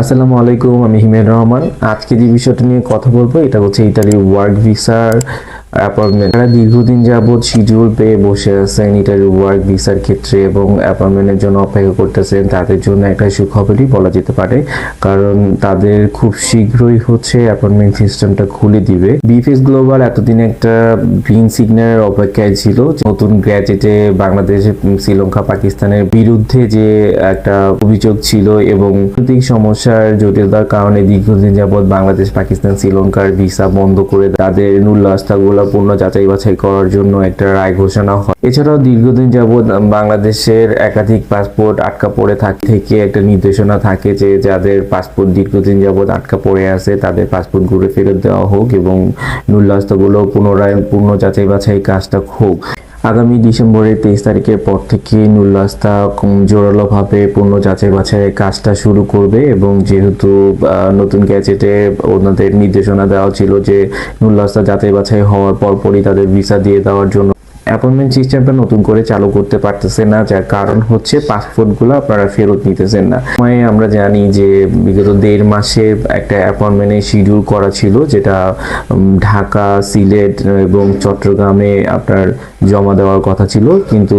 আসসালামু আলাইকুম, আমি হিমেদ রহমান। আজকে যে বিষয়টা নিয়ে কথা বলব, এটা হচ্ছে ইতালি ওয়ার্ক ভিসার অ্যাপয়েন্টমেন্ট তারা দীর্ঘদিন যাবৎ শিডিউল পেয়ে বসে আছেন ইটালির ওয়ার্ক ভিসার ক্ষেত্রে এবং অ্যাপয়েন্টমেন্টের জন্য অপেক্ষা করতেছেন। তাদের জন্য একটা সুখবরই বলা যেতে পারে, কারণ তাদের খুব শীঘ্রই হচ্ছে অ্যাপয়েন্টমেন্ট সিস্টেমটা খুলে দিবে। বিএফএস গ্লোবাল এতদিন একটা গ্রিন সিগন্যালের অপেক্ষায় ছিল নতুন গ্র্যাজেটে বাংলাদেশ, শ্রীলঙ্কা, পাকিস্তানের বিরুদ্ধে যে একটা অভিযোগ ছিল এবং প্রাকৃতিক সমস্যার জটিলতার কারণে দীর্ঘদিন যাবৎ বাংলাদেশ, পাকিস্তান, শ্রীলঙ্কার ভিসা বন্ধ করে তাদের নুল্লাস্তাগুলো পূর্ণ যাচাই বাছাই করার জন্য একটা রায় ঘোষণা হয়। এছাড়াও দীর্ঘদিন যাবৎ বাংলাদেশের একাধিক পাসপোর্ট আটকা পড়ে থাকে থেকে একটা নির্দেশনা থাকে যে যাদের পাসপোর্ট দীর্ঘদিন যাবৎ আটকা পড়ে আছে, তাদের পাসপোর্ট ঘুরে ফেরত দেওয়া হোক এবং নূল্যাস্তগুলো পুনরায় পূর্ণ যাচাই বাছাই কাজটা হোক। আগামী ডিসেম্বরের তেইশ তারিখের পর থেকে নুল্লাস্তা জোরালোভাবে পূর্ণ যাচাই বাছাইয়ের কাজটা শুরু করবে এবং যেহেতু নতুন গ্যাজেটে ওনাদের নির্দেশনা দেওয়া ছিল যে নুল্লাস্তা যাচাই বাছাই হওয়ার পরপরই তাদের ভিসা দিয়ে দেওয়ার জন্য অ্যাপয়েন্টমেন্ট সিস্টেমটা নতুন করে চালু করতে পারতেছে না, যার কারণ হচ্ছে পাসপোর্টগুলো আপনারা ফেরত নিতেছেন না। সময়ে আমরা জানি যে বিগত দেড় মাসের একটা অ্যাপয়েন্টমেন্টের শিডিউল করা ছিল, যেটা ঢাকা, সিলেট এবং চট্টগ্রামে আপনার জমা দেওয়ার কথা ছিল। কিন্তু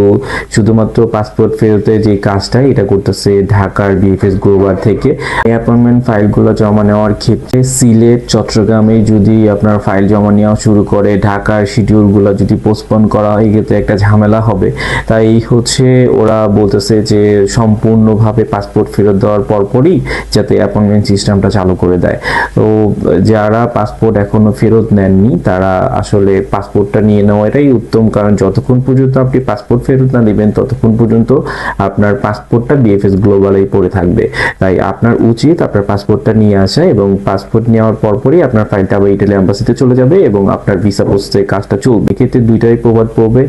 শুধুমাত্র পাসপোর্ট ফেরতের যে কাজটা, এটা করতেছে ঢাকার বিএফএস গ্লোবাল থেকে। এই অ্যাপয়েন্টমেন্ট ফাইলগুলো জমা নেওয়ার ক্ষেত্রে সিলেট, চট্টগ্রামে যদি আপনার ফাইল জমা নেওয়া শুরু করে, ঢাকার শিডিউলগুলো যদি পোস্টপোন করা এক্ষেত্রে একটা ঝামেলা হবে। তাই হচ্ছে ওরা বলতেছে যে সম্পূর্ণভাবে পাসপোর্ট ফেরত দেওয়ার পরপরই যাতে অ্যাপয়েন্টমেন্ট সিস্টেমটা চালু করে দেয়। তো যারা পাসপোর্ট এখনও ফেরত নেননি, তারা আসলে পাসপোর্টটা নিয়ে নেওয়াটাই উত্তম। কারণ যতক্ষণ পর্যন্ত আপনি পাসপোর্ট ফেরত না দিবেন, ততক্ষণ পর্যন্ত আপনার পাসপোর্টটা বিএফএস গ্লোবালেই পড়ে থাকবে। তাই আপনার উচিত আপনার পাসপোর্টটা নিয়ে আসা এবং পাসপোর্ট নেওয়ার পরপরই আপনার ফাইলটা আবার ইটালি অ্যাম্বাসিতে চলে যাবে এবং আপনার ভিসা পোস্টে কাজটা চলবে। এক্ষেত্রে দুইটাই প্রভাব পড়বে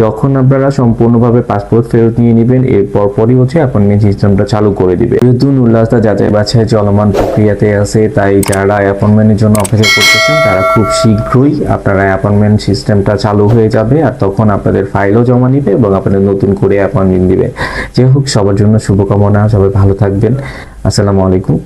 যখন আপনারা সম্পূর্ণভাবে পাসপোর্ট ফেরত নিয়ে নেবেন, এরপর পরপরই হচ্ছে অ্যাপয়েন্টমেন্ট সিস্টেমটা চালু করে দিবে। যেহেতু উল্লাসটা যাচাই বাছাই চলমান প্রক্রিয়াতে আছে, তাই যারা অ্যাপয়েন্টমেন্টের জন্য অপেক্ষা করতেছেন, তারা খুব শীঘ্রই আপনারা অ্যাপয়েন্টমেন্ট সিস্টেমটা চালু হয়ে যাবে আর তখন আপনাদের ফাইলও জমা নিবে এবং আপনাদের নতুন করে অ্যাপয়েন্টমেন্ট দিবে। যাই হোক, সবার জন্য শুভকামনা, সবাই ভালো থাকবেন। আসসালামু আলাইকুম।